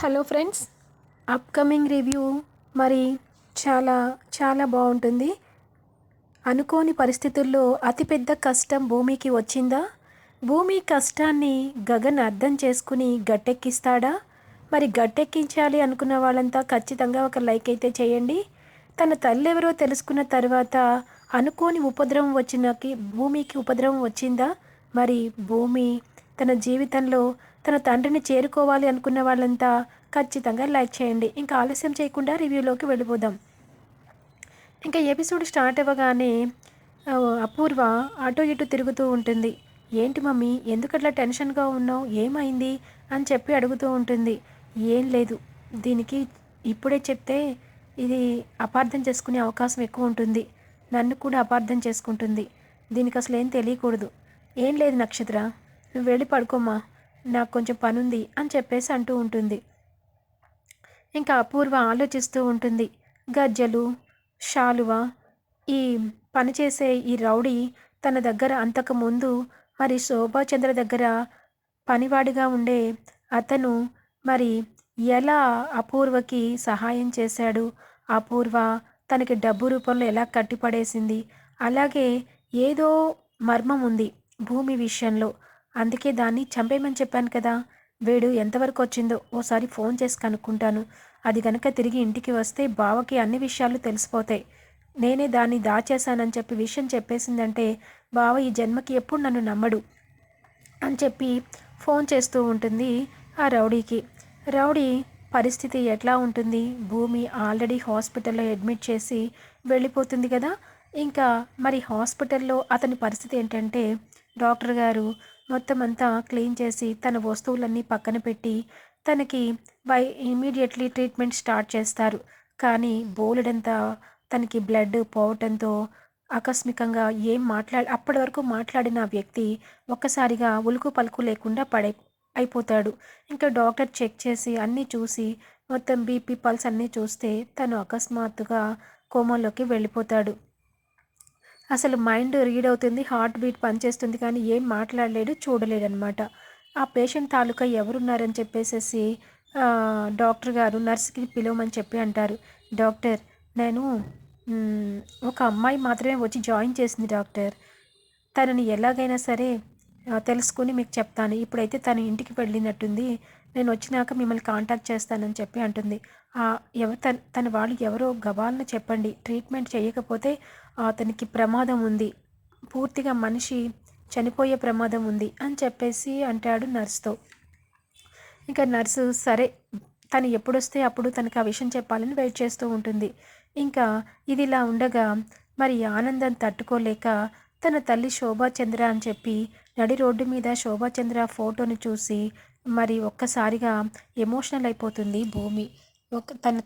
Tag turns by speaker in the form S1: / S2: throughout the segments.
S1: Hello friends upcoming review మరి చాలా చాలా బాగుంటుంది. అనుకోని పరిస్థితుల్లో అతిపెద్ద కష్టం భూమికి వచ్చిందా? భూమి కష్టాన్ని గగన్ అర్థం చేసుకుని గట్టెక్కిస్తాడా? మరి గట్టెక్కించాలి అనుకున్న వాళ్ళంతా ఖచ్చితంగా ఒక లైక్ అయితే చేయండి. తన తల్లి ఎవరో తెలుసుకున్న తర్వాత అనుకోని ఉపద్రవం వచ్చినకి భూమికి ఉపద్రవం వచ్చిందా? మరి భూమి తన జీవితంలో తన తండ్రిని చేరుకోవాలి అనుకున్న వాళ్ళంతా ఖచ్చితంగా లైక్ చేయండి. ఇంకా ఆలస్యం చేయకుండా రివ్యూలోకి వెళ్ళిపోదాం. ఇంకా ఎపిసోడ్ స్టార్ట్ అవ్వగానే అపూర్వ అటు ఇటు తిరుగుతూ ఉంటుంది. ఏంటి మమ్మీ ఎందుకు అట్లా టెన్షన్గా ఉన్నావు? ఏమైంది? అని చెప్పి అడుగుతూ ఉంటుంది. ఏం లేదు. దీనికి ఇప్పుడే చెప్తే ఇది అపార్థం చేసుకునే అవకాశం ఎక్కువ ఉంటుంది. నన్ను కూడా అపార్థం చేసుకుంటుంది. దీనికి అసలు ఏం తెలియకూడదు. ఏం లేదు నక్షత్ర. నువ్వు వెళ్ళి పడుకోమ్మా. నాకు కొంచెం పనుంది అని చెప్పేసి అంటూ ఉంటుంది. ఇంకా అపూర్వ ఆలోచిస్తూ ఉంటుంది. గజ్జలు శాలువ ఈ పనిచేసే ఈ రౌడీ తన దగ్గర అంతకుముందు మరి శోభాచంద్ర దగ్గర పనివాడిగా ఉండే అతను మరి ఎలా అపూర్వకి సహాయం చేశాడు? అపూర్వ తనకి డబ్బు రూపంలో ఎలా కట్టిపడేసింది? అలాగే ఏదో మర్మం ఉంది భూమి విషయంలో. అందుకే దాన్ని చంపేయమని చెప్పాను కదా. వీడు ఎంతవరకు వచ్చిందో ఓసారి ఫోన్ చేసి కనుక్కుంటాను. అది కనుక తిరిగి ఇంటికి వస్తే బావకి అన్ని విషయాలు తెలిసిపోతాయి. నేనే దాన్ని దాచేశానని చెప్పి విషయం చెప్పేసిందంటే బావ ఈ జన్మకి ఎప్పుడు నన్ను నమ్మడు అని చెప్పి ఫోన్ చేస్తూ ఉంటుంది ఆ రౌడీకి. రౌడీ పరిస్థితి ఎట్లా ఉంటుంది? భూమి ఆల్రెడీ హాస్పిటల్లో అడ్మిట్ చేసి వెళ్ళిపోతుంది కదా. ఇంకా మరి హాస్పిటల్లో అతని పరిస్థితి ఏంటంటే డాక్టర్ గారు మొత్తం అంతా క్లీన్ చేసి తన వస్తువులన్నీ పక్కన పెట్టి తనకి బై ఇమీడియట్లీ ట్రీట్మెంట్ స్టార్ట్ చేస్తారు. కానీ బోలెడంతా తనకి బ్లడ్ పోవటంతో ఆకస్మికంగా ఏం మాట్లాడి అప్పటి వరకు మాట్లాడిన వ్యక్తి ఒక్కసారిగా ఉలుకు పలుకు లేకుండా పడే అయిపోతాడు. ఇంకా డాక్టర్ చెక్ చేసి అన్నీ చూసి మొత్తం బీపీ పల్స్ అన్నీ చూస్తే తను అకస్మాత్తుగా కోమాలోకి వెళ్ళిపోతాడు. అసలు మైండ్ రీడ్ అవుతుంది హార్ట్ బీట్ పనిచేస్తుంది కానీ ఏం మాట్లాడలేడు చూడలేడనమాట ఆ పేషెంట్ తాలూకా ఎవరున్నారని చెప్పేసేసి డాక్టర్ గారు నర్స్కి పిలవమని చెప్పి అంటారు. డాక్టర్ నేను ఒక అమ్మాయి మాత్రమే వచ్చి జాయిన్ చేసింది డాక్టర్. తనని ఎలాగైనా సరే తెలుసుకుని మీకు చెప్తాను. ఇప్పుడైతే తను ఇంటికి వెళ్ళినట్టుంది. నేను వచ్చినాక మిమ్మల్ని కాంటాక్ట్ చేస్తానని చెప్పి అంటుంది. ఎవరు తన తన వాళ్ళు ఎవరో గవాలను చెప్పండి. ట్రీట్మెంట్ చేయకపోతే అతనికి ప్రమాదం ఉంది. పూర్తిగా మనిషి చనిపోయే ప్రమాదం ఉంది అని చెప్పేసి అంటాడు నర్స్తో. ఇంకా నర్సు సరే తను ఎప్పుడొస్తే అప్పుడు తనకు ఆ విషయం చెప్పాలని వెయిట్ చేస్తూ ఉంటుంది. ఇంకా ఇది ఇలా ఉండగా మరి ఆనందం తట్టుకోలేక తన తల్లి శోభాచంద్ర అని చెప్పి నడి రోడ్డు మీద శోభాచంద్ర ఫోటోని చూసి మరి ఒక్కసారిగా ఎమోషనల్ అయిపోతుంది భూమి. ఒక తన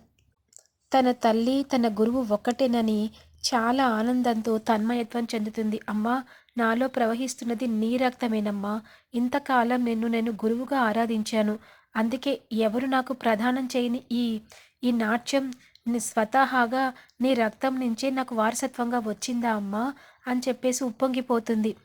S1: తన తల్లి తన గురువు ఒక్కటేనని చాలా ఆనందంతో తన్మయత్వం చెందుతుంది. అమ్మా నాలో ప్రవహిస్తున్నది నీ రక్తమేనమ్మా. ఇంతకాలం నిన్ను నేను గురువుగా ఆరాధించాను. అందుకే ఎవరు నాకు ప్రదానం చేయని ఈ ఈ నాట్యం నీ స్వతహాగా నీ రక్తం నుంచే నాకు వారసత్వంగా వచ్చిందా అమ్మా? అని చెప్పేసి ఉప్పొంగిపోతుంది.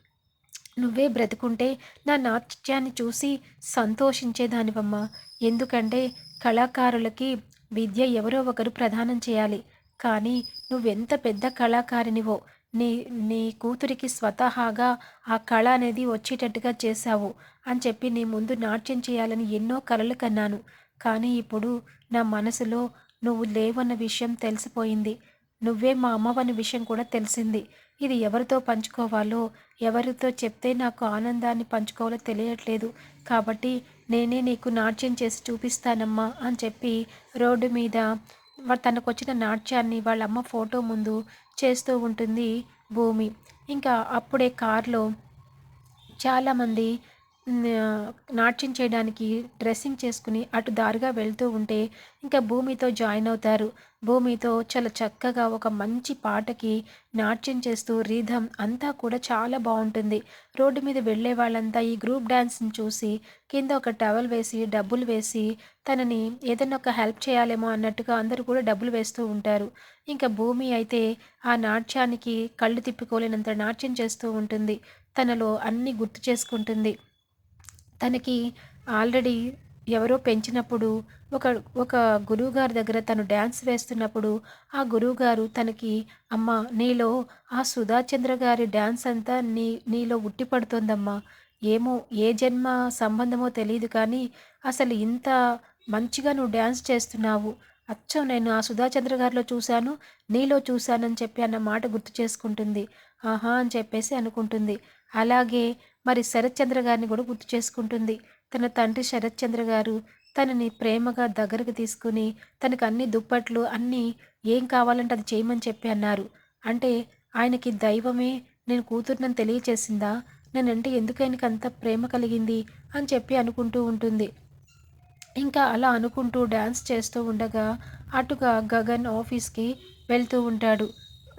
S1: నువ్వే బ్రతుకుంటే నా నాట్యాన్ని చూసి సంతోషించేదానివమ్మా. ఎందుకంటే కళాకారులకి విద్య ఎవరో ఒకరు ప్రదానం చేయాలి. కానీ నువ్వెంత పెద్ద కళాకారినివో నీ నీ కూతురికి స్వతహాగా ఆ కళ అనేది వచ్చేటట్టుగా చేశావు అని చెప్పి నీ ముందు నాట్యం చేయాలని ఎన్నో కలలు కన్నాను. కానీ ఇప్పుడు నా మనసులో నువ్వు లేవన్న విషయం తెలిసిపోయింది. నువ్వే మా అమ్మవన్న విషయం కూడా తెలిసింది. ఇది ఎవరితో పంచుకోవాలో ఎవరితో చెప్తే నాకు ఆనందాన్ని పంచుకోవాలో తెలియట్లేదు. కాబట్టి నేనే నీకు నాట్యం చేసి చూపిస్తానమ్మా అని చెప్పి రోడ్డు మీద తనకు వచ్చిన నాట్యాన్ని వాళ్ళ అమ్మ ఫోటో ముందు చేస్తూ ఉంటుంది భూమి. ఇంకా అప్పుడే కారులో చాలామంది నాట్యం చేయడానికి డ్రెస్సింగ్ చేసుకుని అటు దారిగా వెళ్తూ ఉంటే ఇంకా భూమితో జాయిన్ అవుతారు. భూమితో చాలా చక్కగా ఒక మంచి పాటకి నాట్యం చేస్తూ రీధం అంతా కూడా చాలా బాగుంటుంది. రోడ్డు మీద వెళ్ళే వాళ్ళంతా ఈ గ్రూప్ డ్యాన్స్ని చూసి కింద ఒక టవల్ వేసి డబ్బులు వేసి తనని ఏదైనా ఒక హెల్ప్ చేయాలేమో అన్నట్టుగా అందరూ కూడా డబ్బులు వేస్తూ ఉంటారు. ఇంకా భూమి అయితే ఆ నాట్యానికి కళ్ళు తిప్పుకోలేనంత నాట్యం చేస్తూ ఉంటుంది. తనలో అన్నీ గుర్తు చేసుకుంటుంది. తనకి ఆల్రెడీ ఎవరో పెంచినప్పుడు ఒక ఒక గురువుగారి దగ్గర తను డ్యాన్స్ వేస్తున్నప్పుడు ఆ గురువుగారు తనకి అమ్మ నీలో ఆ సుధాచంద్ర గారి డ్యాన్స్ అంతా నీ నీలో ఉట్టిపడుతోందమ్మా. ఏమో ఏ జన్మ సంబంధమో తెలియదు కానీ అసలు ఇంత మంచిగా నువ్వు డ్యాన్స్ చేస్తున్నావు. అచ్చం నేను ఆ సుధాచంద్ర గారిలో చూశాను నీలో చూశానని చెప్పి అన్న మాట గుర్తు చేసుకుంటుంది. ఆహా అని చెప్పేసి అనుకుంటుంది. అలాగే మరి శరత్చంద్ర గారిని కూడా గుర్తు చేసుకుంటుంది. తన తండ్రి శరత్చంద్ర గారు తనని ప్రేమగా దగ్గరకు తీసుకుని తనకు అన్ని దుప్పట్లు అన్నీ ఏం కావాలంటే అది చేయమని చెప్పి అన్నారు. అంటే ఆయనకి దైవమే నేను కూతురునని తెలియచేసిందా? నేనంటే ఎందుకు ఆయనకి అంత ప్రేమ కలిగింది? అని చెప్పి అనుకుంటూ ఉంటుంది. ఇంకా అలా అనుకుంటూ డ్యాన్స్ చేస్తూ ఉండగా అటుగా గగన్ ఆఫీస్కి వెళ్తూ ఉంటాడు.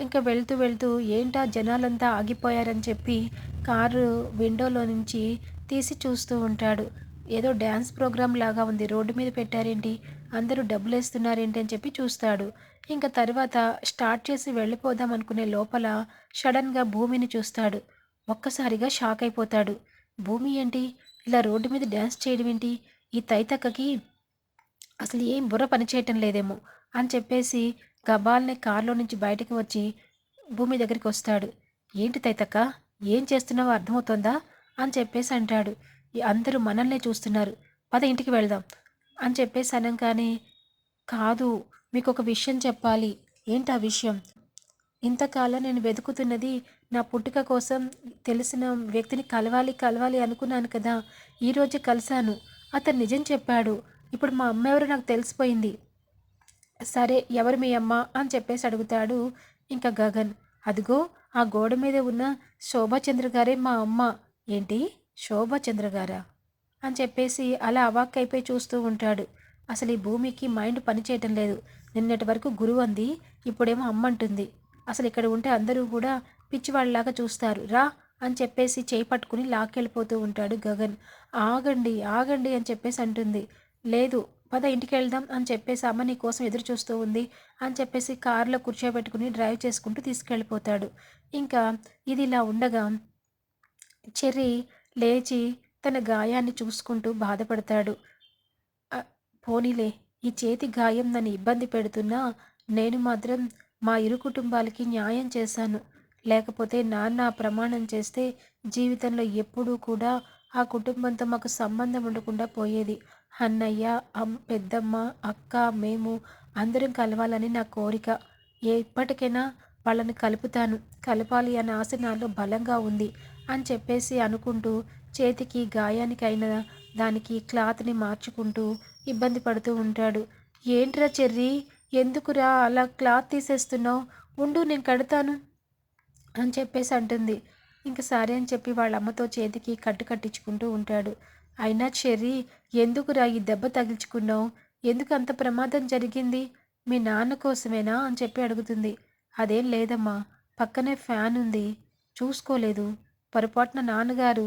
S1: ఇంకా వెళ్తూ వెళ్తూ ఏంటా జనాలంతా ఆగిపోయారని చెప్పి కారు విండోలో నుంచి తీసి చూస్తూ ఉంటాడు. ఏదో డ్యాన్స్ ప్రోగ్రామ్ లాగా ఉంది. రోడ్డు మీద పెట్టారేంటి? అందరూ డబ్బులు వేస్తున్నారేంటి అని చెప్పి చూస్తాడు. ఇంకా తర్వాత స్టార్ట్ చేసి వెళ్ళిపోదాం అనుకునే లోపల సడన్గా భూమిని చూస్తాడు. ఒక్కసారిగా షాక్ అయిపోతాడు. భూమి ఏంటి? ఇలా రోడ్డు మీద డ్యాన్స్ చేయడం ఏంటి? ఈ తైతక్కకి అసలు ఏం బుర్ర పనిచేయటం లేదేమో అని చెప్పేసి గబాల్నే కారులో నుంచి బయటకు వచ్చి భూమి దగ్గరికి వస్తాడు. ఏంటి తైతక్క ఏం చేస్తున్నావో అర్థమవుతుందా? అని చెప్పేసి అంటాడు. అందరూ మనల్నే చూస్తున్నారు. పద ఇంటికి వెళ్దాం. అని చెప్పేసి అనగానే కాదు మీకు ఒక విషయం చెప్పాలి. ఏంటి ఆ విషయం? ఇంతకాలం నేను వెతుకుతున్నది నా పుట్టుక కోసం తెలిసిన వ్యక్తిని కలవాలి కలవాలి అనుకున్నాను కదా. ఈరోజు కలిశాను. అతను నిజం చెప్పాడు. ఇప్పుడు మా అమ్మ ఎవరో నాకు తెలిసిపోయింది. సరే ఎవరు మీ అమ్మ? అని చెప్పేసి అడుగుతాడు ఇంకా గగన్. అదిగో ఆ గోడ మీద ఉన్న శోభాచంద్ర గారే మా అమ్మ. ఏంటి? శోభాచంద్ర గారా? అని చెప్పేసి అలా అవాక్కైపోయి చూస్తూ ఉంటాడు. అసలు ఈ భూమికి మైండ్ పనిచేయటం లేదు. నిన్నటి వరకు గురువు అంది ఇప్పుడేమో అమ్మంటుంది అసలు ఇక్కడ ఉంటే అందరూ కూడా పిచ్చివాళ్ళలాగా చూస్తారు. రా అని చెప్పేసి చేయి పట్టుకుని లాక్కెళ్ళిపోతూ ఉంటాడు గగన్. ఆగండి ఆగండి అని చెప్పేసి అంటుంది. లేదు పద ఇంటికి వెళ్దాం అని చెప్పేసి అమ్మ నీ కోసం ఎదురు చూస్తూ ఉంది అని చెప్పేసి కారులో కూర్చోబెట్టుకుని డ్రైవ్ చేసుకుంటూ తీసుకెళ్ళిపోతాడు. ఇంకా ఇది ఇలా ఉండగా చెర్రీ లేచి తన గాయాన్ని చూసుకుంటూ బాధపడతాడు. పోనీలే ఈ చేతి గాయం నన్ను ఇబ్బంది పెడుతున్నా నేను మాత్రం మా ఇరు కుటుంబాలకి న్యాయం చేశాను. లేకపోతే నాన్న ఆ ప్రమాణం చేస్తే జీవితంలో ఎప్పుడూ కూడా ఆ కుటుంబంతో మాకు సంబంధం ఉండకుండా పోయేది. అన్నయ్య అమ్ పెద్దమ్మ అక్క మేము అందరం కలవాలని నా కోరిక. ఎప్పటికైనా వాళ్ళని కలుపుతాను. కలపాలి అనే ఆశ నాలో బలంగా ఉంది అని చెప్పేసి అనుకుంటూ చేతికి గాయానికైన దానికి క్లాత్ని మార్చుకుంటూ ఇబ్బంది పడుతూ ఉంటాడు. ఏంట్రా చెర్రీ ఎందుకురా అలా క్లాత్ తీసేస్తున్నావు? ఉండు నేను కడతాను అని చెప్పేసి అంటుంది. ఇంక సరే అని చెప్పి వాళ్ళ అమ్మతో చేతికి కట్టు కట్టించుకుంటూ ఉంటాడు. అయినా చెర్రీ ఎందుకురా ఈ దెబ్బ తగిల్చుకున్నావు? ఎందుకు అంత ప్రమాదం జరిగింది? మీ నాన్న కోసమేనా అని చెప్పి అడుగుతుంది. అదేం లేదమ్మా పక్కనే ఫ్యాన్ ఉంది. చూసుకోలేదు. పొరపాటున నాన్నగారు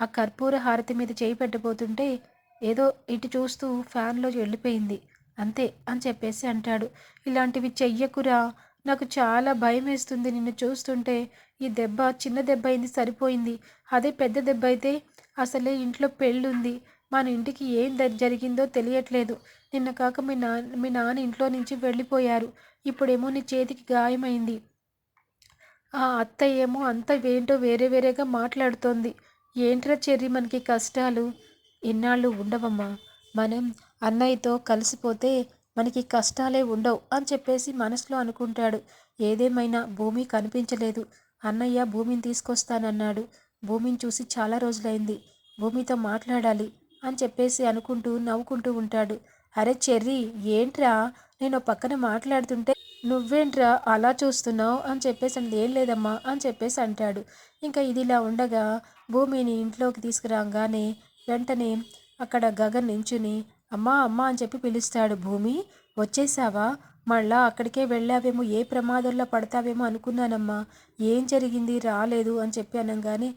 S1: ఆ కర్పూర హారతి మీద చేయి పెట్టబోతుంటే ఏదో ఇటు చూస్తూ ఫ్యాన్లో వెళ్ళిపోయింది. అంతే అని చెప్పేసి అంటాడు. ఇలాంటివి చెయ్యకురా. నాకు చాలా భయం వేస్తుంది నిన్ను చూస్తుంటే. ఈ దెబ్బ చిన్న దెబ్బ అయింది సరిపోయింది. అదే పెద్ద దెబ్బ అయితే అసలే ఇంట్లో పెళ్ళుంది. మన ఇంటికి ఏం జరిగిందో తెలియట్లేదు. నిన్న కాక మీ నాన్న మీ నాన్న ఇంట్లో నుంచి వెళ్ళిపోయారు. ఇప్పుడేమో నీ చేతికి గాయమైంది. ఆ అత్త ఏమో అంత ఏంటో వేరే వేరేగా మాట్లాడుతోంది. ఏంట్రా చెర్రి మనకి కష్టాలు? ఇన్నాళ్ళు ఉండవమ్మా. మనం అన్నయ్యతో కలిసిపోతే మనకి కష్టాలే ఉండవు అని చెప్పేసి మనసులో అనుకుంటాడు. ఏదేమైనా భూమి కనిపించలేదు. అన్నయ్య భూమిని తీసుకొస్తానన్నాడు. భూమిని చూసి చాలా రోజులైంది. భూమితో మాట్లాడాలి అని చెప్పేసి అనుకుంటూ నవ్వుకుంటూ ఉంటాడు. అరే చెర్రీ ఏంట్రా? నేను పక్కన మాట్లాడుతుంటే నువ్వేంట్రా అలా చూస్తున్నావు అని చెప్పేసి అంటే ఏం లేదమ్మా అని చెప్పేసి అంటాడు. ఇంకా ఇది ఇలా ఉండగా భూమిని ఇంట్లోకి తీసుకురాగానే వెంటనే అక్కడ గగన్ నించుని అమ్మా అమ్మా అని చెప్పి పిలుస్తాడు భూమి. వచ్చేసావా? మళ్ళా అక్కడికే వెళ్ళావేమో ఏ ప్రమాదంలో పడతావేమో అనుకున్నానమ్మా. ఏం జరిగింది? రాలేదు అని చెప్పి అనగానే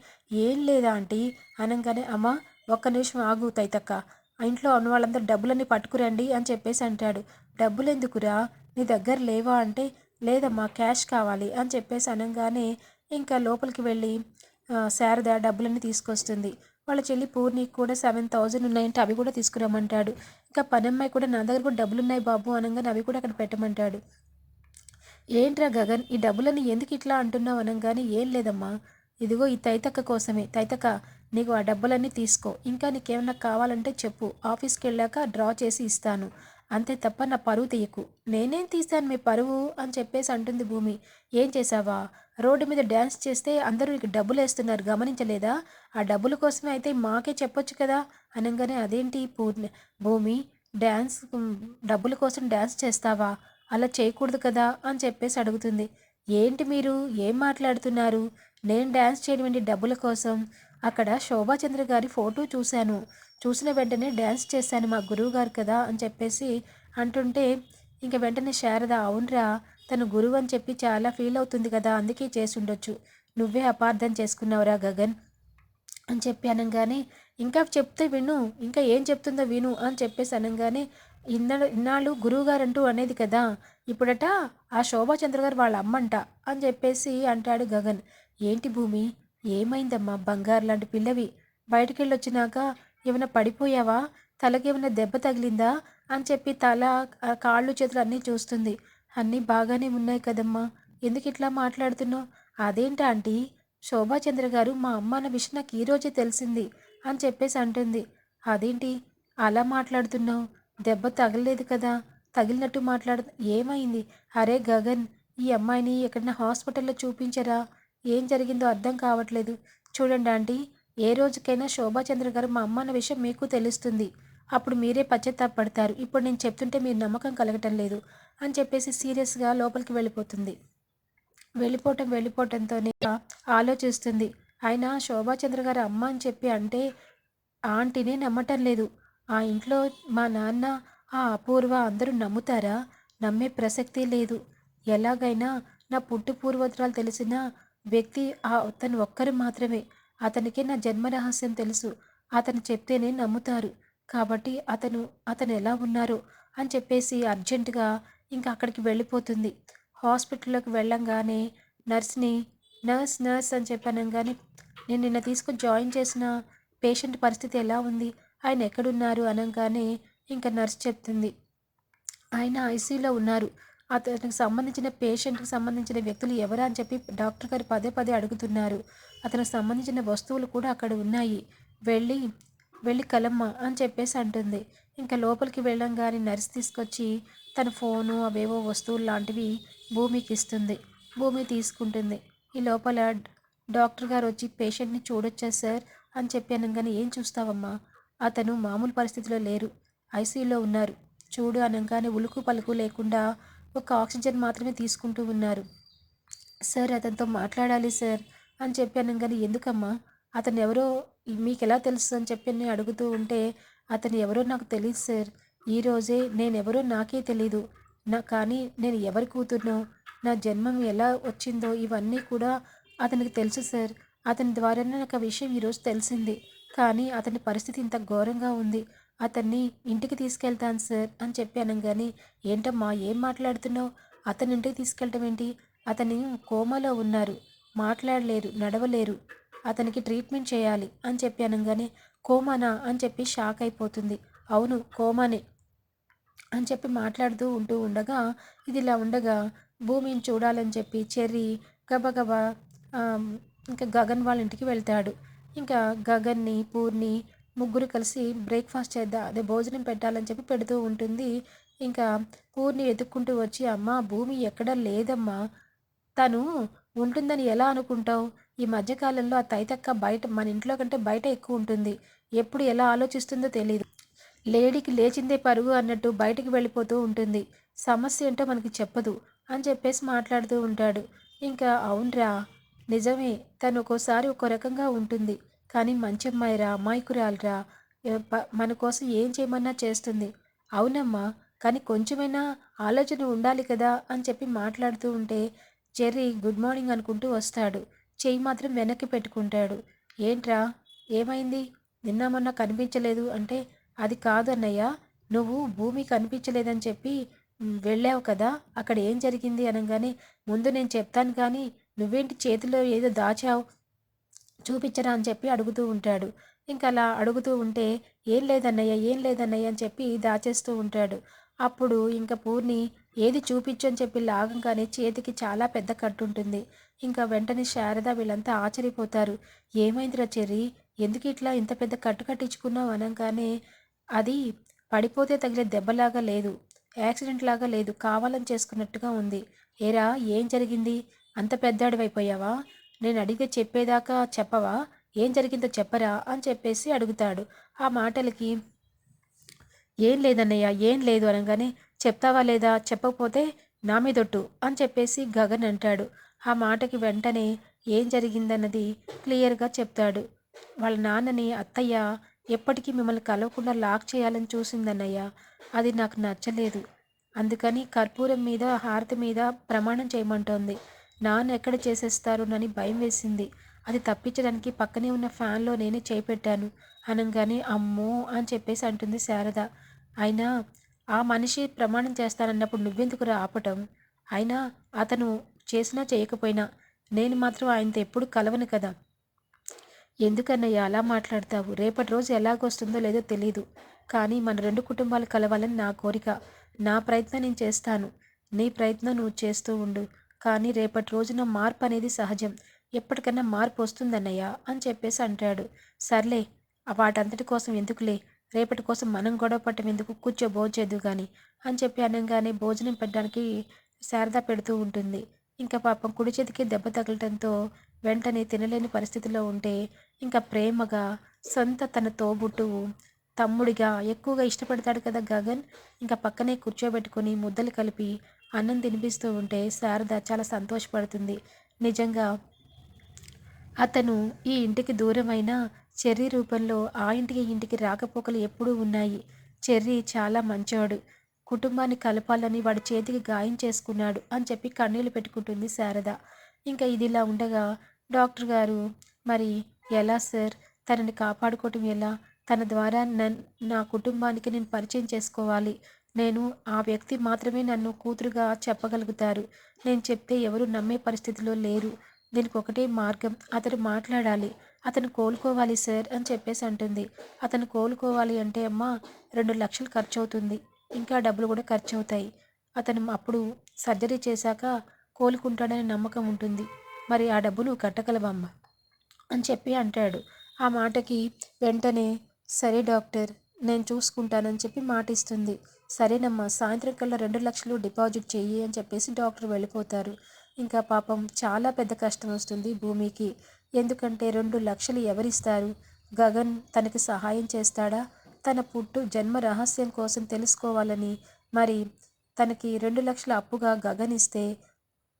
S1: ఏం లేదా ఆంటీ? అనగానే అమ్మా ఒక్క నిమిషం ఆగు తైతక్క. ఇంట్లో ఉన్న వాళ్ళందరూ డబ్బులన్నీ పట్టుకురండి అని చెప్పేసి అంటాడు. డబ్బులు ఎందుకురా నీ దగ్గర లేవా అంటే లేదమ్మా క్యాష్ కావాలి అని చెప్పేసి అనగానే ఇంకా లోపలికి వెళ్ళి శారద డబ్బులన్నీ తీసుకొస్తుంది. వాళ్ళ చెల్లి పూర్ణికి కూడా సెవెన్ థౌజండ్ ఉన్నాయంటే అవి కూడా తీసుకురమ్మంటాడు. ఇంకా పనమ్మాయి కూడా నా దగ్గర కూడా డబ్బులు ఉన్నాయి బాబు అనగానే అవి కూడా అక్కడ పెట్టమంటాడు. ఏంట్రా గగన్ ఈ డబ్బులని ఎందుకు ఇట్లా అంటున్నావు అనగానే ఏం లేదమ్మా. ఇదిగో ఈ తైతక్క కోసమే. తైతక్క నీకు ఆ డబ్బులన్నీ తీసుకో. ఇంకా నీకేమన్నా కావాలంటే చెప్పు. ఆఫీస్కి వెళ్ళాక డ్రా చేసి ఇస్తాను. అంతే తప్ప నా పరువు తీయకు. నేనేం తీశాను మీ పరువు అని చెప్పేసి అంటుంది భూమి. ఏం చేసావా రోడ్డు మీద డ్యాన్స్ చేస్తే అందరూ ఇక డబ్బులు వేస్తున్నారు. గమనించలేదా? ఆ డబ్బుల కోసమే అయితే మాకే చెప్పొచ్చు కదా? అనగానే అదేంటి పూర్ణ? భూమి డ్యాన్స్ డబ్బుల కోసం డ్యాన్స్ చేస్తావా? అలా చేయకూడదు కదా? అని చెప్పేసి అడుగుతుంది. ఏంటి మీరు? ఏం మాట్లాడుతున్నారు? నేను డ్యాన్స్ చేయడం ఏంటి డబ్బుల కోసం. అక్కడ శోభాచంద్ర గారి ఫోటో చూశాను. చూసిన వెంటనే డ్యాన్స్ చేశాను మా గురువు గారు కదా అని చెప్పేసి అంటుంటే ఇంక వెంటనే శారద అవునరా తను గురువు అని చెప్పి చాలా ఫీల్ అవుతుంది కదా అందుకే చేసి ఉండొచ్చు నువ్వే అపార్థం చేసుకున్నావురా గగన్ అని చెప్పి అనగానే ఇంకా చెప్తే విను ఇంకా ఏం చెప్తుందో విను అని చెప్పేసి అనగానే ఇన్న ఇన్నాళ్ళు గురువుగారు అంటూ అనేది కదా ఇప్పుడట ఆ శోభాచంద్ర గారు వాళ్ళ అమ్మంట అని చెప్పేసి అంటాడు గగన్. ఏంటి భూమి? ఏమైందమ్మా? బంగారు లాంటి పిల్లవి. బయటికి వెళ్ళొచ్చినాక ఏమైనా పడిపోయావా? తలకి ఏమైనా దెబ్బ తగిలిందా? అని చెప్పి తల కాళ్ళు చేతులు అన్నీ చూస్తుంది. అన్నీ బాగానే ఉన్నాయి కదమ్మా. ఎందుకు ఇట్లా మాట్లాడుతున్నావు? అదేంటా ఆంటీ? శోభాచంద్ర గారు మా అమ్మ అన్న విషయం నాకు ఈరోజే తెలిసింది అని చెప్పేసి అంటుంది. అదేంటి? అలా మాట్లాడుతున్నావు? దెబ్బ తగలలేదు కదా? తగిలినట్టు మాట్లాడు ఏమైంది? అరే గగన్ ఈ అమ్మాయిని ఎక్కడైనా హాస్పిటల్లో చూపించరా? ఏం జరిగిందో అర్థం కావట్లేదు. చూడండి ఆంటీ ఏ రోజుకైనా శోభాచంద్ర గారు మా అమ్మ అన్న విషయం మీకు తెలుస్తుంది. అప్పుడు మీరే పశ్చాత్తాపడతారు. ఇప్పుడు నేను చెప్తుంటే మీరు నమ్మకం కలగటం లేదు అని చెప్పేసి సీరియస్గా లోపలికి వెళ్ళిపోతుంది. వెళ్ళిపోవటం వెళ్ళిపోవటంతోనే ఆలోచిస్తుంది. ఆయన శోభాచంద్ర గారు అమ్మ అని చెప్పి అంటే ఆంటీనే నమ్మటం లేదు. ఆ ఇంట్లో మా నాన్న ఆ అపూర్వ అందరూ నమ్ముతారా? నమ్మే ప్రసక్తి లేదు. ఎలాగైనా నా పుట్టు పూర్వోత్తరాలు తెలిసిన వ్యక్తి ఆ అతను ఒక్కరు మాత్రమే. అతనికి నా జన్మ రహస్యం తెలుసు. అతను చెప్తేనే నమ్ముతారు. కాబట్టి అతను అతను ఎలా ఉన్నారు అని చెప్పేసి అర్జెంటుగా ఇంకా అక్కడికి వెళ్ళిపోతుంది. హాస్పిటల్లోకి వెళ్ళంగానే నర్స్ని నర్స్ నర్స్ అని చెప్పానంగానే నేను నిన్న తీసుకుని జాయిన్ చేసిన పేషెంట్ పరిస్థితి ఎలా ఉంది? ఆయన ఎక్కడున్నారు? అనగానే ఇంకా నర్స్ చెప్తుంది. ఆయన ఐసీయూలో ఉన్నారు. అతనికి సంబంధించిన పేషెంట్కి సంబంధించిన వ్యక్తులు ఎవరా అని చెప్పి డాక్టర్ గారు పదే పదే అడుగుతున్నారు. అతనికి సంబంధించిన వస్తువులు కూడా అక్కడ ఉన్నాయి. వెళ్ళి వెళ్ళి కలమ్మ అని చెప్పేసి అంటుంది. ఇంకా లోపలికి వెళ్ళంగానే నర్స్ తీసుకొచ్చి తన ఫోను అవేవో వస్తువులు లాంటివి భూమికి ఇస్తుంది. భూమి తీసుకుంటుంది. ఈ లోపల డాక్టర్ గారు వచ్చి పేషెంట్ని చూడొచ్చా సార్? అని చెప్పి అనగానే ఏం చూస్తావమ్మా? అతను మామూలు పరిస్థితిలో లేరు. ఐసీయూలో ఉన్నారు. చూడు అనగానే ఉలుకు పలుకు లేకుండా ఒక ఆక్సిజన్ మాత్రమే తీసుకుంటూ ఉన్నారు. సార్ అతనితో మాట్లాడాలి సార్. అని చెప్పాను కానీ ఎందుకమ్మా? అతను ఎవరో మీకు ఎలా తెలుసు అని చెప్పి నేను అడుగుతూ ఉంటే అతను ఎవరో నాకు తెలియదు సార్. ఈరోజే నేను ఎవరో నాకే తెలీదు. నా కానీ నేను ఎవరి కూతుర్నో నా జన్మం ఎలా వచ్చిందో ఇవన్నీ కూడా అతనికి తెలుసు సార్. అతని ద్వారానే నాకు ఆ విషయం ఈరోజు తెలిసింది. కానీ అతని పరిస్థితి ఇంత ఘోరంగా ఉంది. అతన్ని ఇంటికి తీసుకెళ్తాను సార్ అని చెప్పాను కానీ ఏంటమ్మా ఏం మాట్లాడుతున్నావు? అతని ఇంటికి తీసుకెళ్ళటం ఏంటి? అతని కోమాలో ఉన్నారు. మాట్లాడలేరు నడవలేరు. అతనికి ట్రీట్మెంట్ చేయాలి అని చెప్పి అనగానే కోమానా అని చెప్పి షాక్ అయిపోతుంది. అవును కోమానే అని చెప్పి మాట్లాడుతూ ఉంటూ ఉండగా ఇది ఇలా ఉండగా భూమిని చూడాలని చెప్పి చెర్రీ గబగబా ఇంకా గగన్ వాళ్ళ ఇంటికి వెళ్తాడు. ఇంకా గగన్ని పూర్ణి ముగ్గురు కలిసి బ్రేక్ఫాస్ట్ చేద్దాం అదే భోజనం పెట్టాలని చెప్పి పెడుతూ ఉంటుంది. ఇంకా పూర్ణి ఎత్తుక్కుంటూ వచ్చి అమ్మ భూమి ఎక్కడ లేదమ్మా. తను ఉంటుందని ఎలా అనుకుంటావు? ఈ మధ్యకాలంలో ఆ తైతక్క బయట మన ఇంట్లో కంటే బయట ఎక్కువ ఉంటుంది. ఎప్పుడు ఎలా ఆలోచిస్తుందో తెలియదు లేడీకి లేచిందే పరుగు అన్నట్టు బయటికి వెళ్ళిపోతూ ఉంటుంది. సమస్య ఏంటో మనకి చెప్పదు అని చెప్పేసి మాట్లాడుతూ ఉంటాడు. ఇంకా అవునరా నిజమే తను ఒక్కోసారి ఒక్కో రకంగా ఉంటుంది. కానీ మంచి అమ్మాయిరా అమాయకురాలురా మన కోసం ఏం చేయమన్నా చేస్తుంది. అవునమ్మా కానీ కొంచెమైనా ఆలోచన ఉండాలి కదా అని చెప్పి మాట్లాడుతూ ఉంటే జెర్రీ గుడ్ మార్నింగ్ అనుకుంటూ వస్తాడు. చెయ్యి మాత్రం వెనక్కి పెట్టుకుంటాడు. ఏంట్రా? ఏమైంది? నిన్న మొన్న కనిపించలేదు అంటే అది కాదు అన్నయ్య. నువ్వు భూమి కనిపించలేదని చెప్పి వెళ్ళావు కదా? అక్కడ ఏం జరిగింది అనగానే ముందు నేను చెప్తాను కానీ నువ్వేంటి చేతిలో ఏదో దాచావు? చూపించరా అని చెప్పి అడుగుతూ ఉంటాడు. ఇంకా అలా అడుగుతూ ఉంటే ఏం లేదన్నయ్య ఏం లేదన్నయ్య అని చెప్పి దాచేస్తూ ఉంటాడు. అప్పుడు ఇంకా పూర్ణి ఏది చూపించు అని చెప్పి లాగంగానే చేతికి చాలా పెద్ద కట్టు ఉంటుంది. ఇంకా వెంటనే శారద వీళ్ళంతా ఆశ్చర్యపోతారు. ఏమైందిరా చెర్రీ? ఎందుకు ఇట్లా ఇంత పెద్ద కట్టు కట్టించుకున్నావు అనగానే అది పడిపోతే తగిలే దెబ్బలాగా లేదు. యాక్సిడెంట్ లాగా లేదు. కావాలని చేసుకున్నట్టుగా ఉంది. ఏరా ఏం జరిగింది? అంత పెద్దాడివైపోయావా నేను అడిగితే చెప్పేదాకా చెప్పవా? ఏం జరిగిందో చెప్పరా? అని చెప్పేసి అడుగుతాడు. ఆ మాటలకి ఏం లేదన్నయ్య ఏం లేదు అనగానే చెప్తావా లేదా? చెప్పకపోతే నా మీదొట్టు అని చెప్పేసి గగన్ అంటాడు. ఆ మాటకి వెంటనే ఏం జరిగిందన్నది క్లియర్గా చెప్తాడు. వాళ్ళ నాన్నని అత్తయ్య ఎప్పటికీ మిమ్మల్ని కలవకుండా లాక్ చేయాలని చూసిందన్నయ్య. అది నాకు నచ్చలేదు. అందుకని కర్పూరం మీద హారతి మీద ప్రమాణం చేయమంటోంది. నాన్న ఎక్కడ చేసేస్తారోనని భయం వేసింది. అది తప్పించడానికి పక్కనే ఉన్న ఫ్యాన్లో నేనే చేపెట్టాను. అనగానే అమ్మో అని చెప్పేసి అంటుంది శారద. అయినా ఆ మనిషి ప్రమాణం చేస్తానన్నప్పుడు నువ్వెందుకు ఆపటం? అయినా అతను చేసినా చేయకపోయినా నేను మాత్రం ఆయనతో ఎప్పుడు కలవను కదా. ఎందుకన్నయ్య అలా మాట్లాడతావు? రేపటి రోజు ఎలాగొస్తుందో లేదో తెలియదు కానీ మన రెండు కుటుంబాలు కలవాలని నా కోరిక. నా ప్రయత్నం నేను చేస్తాను. నీ ప్రయత్నం నువ్వు చేస్తూ ఉండు. కానీ రేపటి రోజున మార్పు అనేది సహజం. ఎప్పటికన్నా మార్పు వస్తుందన్నయ్య అని చెప్పేసి అంటాడు. సర్లే వాటంతటి కోసం ఎందుకులే? రేపటి కోసం మనం గొడవ పట్టం ఎందుకు కూర్చో భోజేదు కానీ అని చెప్పి అనగానే భోజనం పెట్టడానికి శారద పెడుతూ ఉంటుంది. ఇంకా పాపం కుడి చేతికి దెబ్బ తగలటంతో వెంటనే తినలేని పరిస్థితిలో ఉంటే ఇంకా ప్రేమగా సొంత తన తోబుట్టువు తమ్ముడిగా ఎక్కువగా ఇష్టపడతాడు కదా గగన్? ఇంకా పక్కనే కూర్చోబెట్టుకుని ముద్దలు కలిపి అన్నం తినిపిస్తూ ఉంటే శారద చాలా సంతోషపడుతుంది. నిజంగా అతను ఈ ఇంటికి దూరమైన చెర్రీ రూపంలో ఆ ఇంటికి ఇంటికి రాకపోకలు ఎప్పుడూ ఉన్నాయి. చెర్రీ చాలా మంచోడు. కుటుంబాన్ని కలపాలని వాడి చేతికి గాయం చేసుకున్నాడు అని చెప్పి కన్నీళ్ళు పెట్టుకుంటుంది శారద. ఇంకా ఇదిలా ఉండగా డాక్టర్ గారు మరి ఎలా సార్? తనని కాపాడుకోవటం ఎలా? తన ద్వారా నా కుటుంబానికి నేను పరిచయం చేసుకోవాలి. నేను ఆ వ్యక్తి మాత్రమే నన్ను కూతురుగా చెప్పగలుగుతారు. నేను చెప్తే ఎవరు నమ్మే పరిస్థితిలో లేరు. దీనికి ఒకటే మార్గం. అతడు మాట్లాడాలి. అతను కోలుకోవాలి సార్ అని చెప్పేసి అంటుంది. అతను కోలుకోవాలి అంటే అమ్మ రెండు లక్షలు ఖర్చు అవుతుంది ఇంకా డబ్బులు కూడా ఖర్చు అవుతాయి అతను అప్పుడు సర్జరీ చేశాక కోలుకుంటాడనే నమ్మకం ఉంటుంది. మరి ఆ డబ్బులు కట్టగలవమ్మ? అని చెప్పి అంటాడు. ఆ మాటకి వెంటనే సరే డాక్టర్ నేను చూసుకుంటానని చెప్పి మాటిస్తుంది. సరేనమ్మా సాయంత్రం కల్లా రెండు లక్షలు డిపాజిట్ చెయ్యి అని చెప్పేసి డాక్టర్ వెళ్ళిపోతారు. ఇంకా పాపం చాలా పెద్ద కష్టం వస్తుంది భూమికి. ఎందుకంటే రెండు లక్షలు ఎవరిస్తారు? గగన్ తనకి సహాయం చేస్తాడా? తన పుట్టు జన్మ రహస్యం కోసం తెలుసుకోవాలని. మరి తనకి రెండు లక్షల అప్పుగా గగన్ ఇస్తే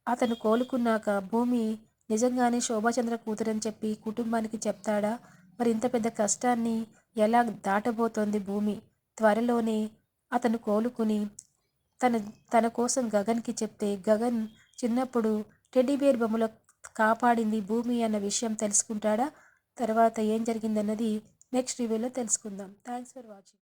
S1: అతను కోలుకున్నాక భూమి నిజంగానే శోభాచంద్ర కూతురని చెప్పి కుటుంబానికి చెప్తాడా? మరి ఇంత పెద్ద కష్టాన్ని ఎలా దాటబోతోంది భూమి? త్వరలోనే అతను కోలుకుని తన తన కోసం గగన్కి చెప్తే గగన్ చిన్నప్పుడు టెడ్డీబేర్ బొమ్మల కాపాడింది భూమి అన్న విషయం తెలుసుకుంటాడా? తర్వాత ఏం జరిగిందన్నది నెక్స్ట్ రివ్యూలో తెలుసుకుందాం. Thanks for watching